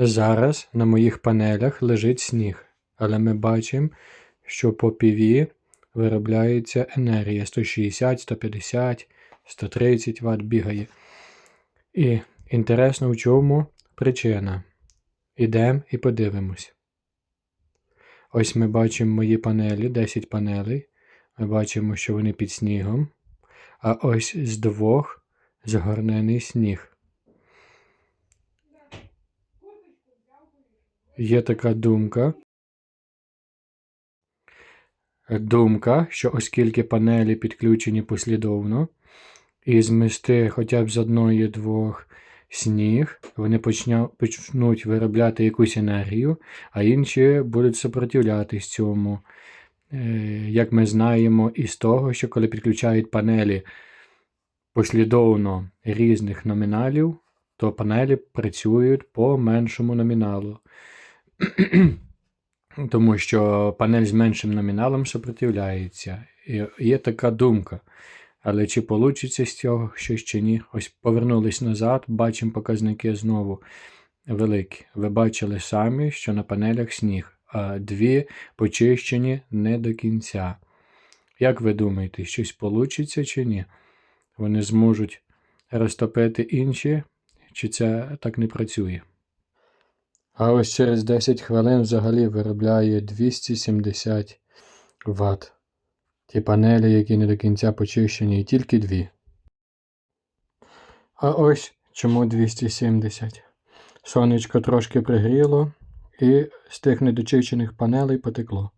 Зараз на моїх панелях лежить сніг, але ми бачимо, що по PV виробляється енергія 160, 150, 130 Вт бігає. І інтересно, в чому причина. Ідемо і подивимось. Ось ми бачимо мої панелі, 10 панелей. Ми бачимо, що вони під снігом. А ось з двох загорнений сніг. Є така думка. Думка, що оскільки панелі підключені послідовно, і змести хоча б з одної-двох сніг, вони почнуть виробляти якусь енергію, а інші будуть супротивлятись цьому. Е, Як ми знаємо із того, що коли підключають панелі послідовно різних номіналів, то панелі працюють по меншому номіналу. Тому що панель з меншим номіналом супротивляється. І є така думка. Але чи вийде з цього щось чи ні? Ось повернулись назад, бачимо показники знову великі. Ви бачили самі, що на панелях сніг, а дві почищені не до кінця. Як ви думаєте, щось вийде чи ні? Вони зможуть розтопити інші, чи це так не працює? А ось через 10 хвилин взагалі виробляє 270 Вт. Ті панелі, які не до кінця почищені, і тільки дві. А ось чому 270. Сонечко трошки пригріло, і з тих недочищених панелей потекло.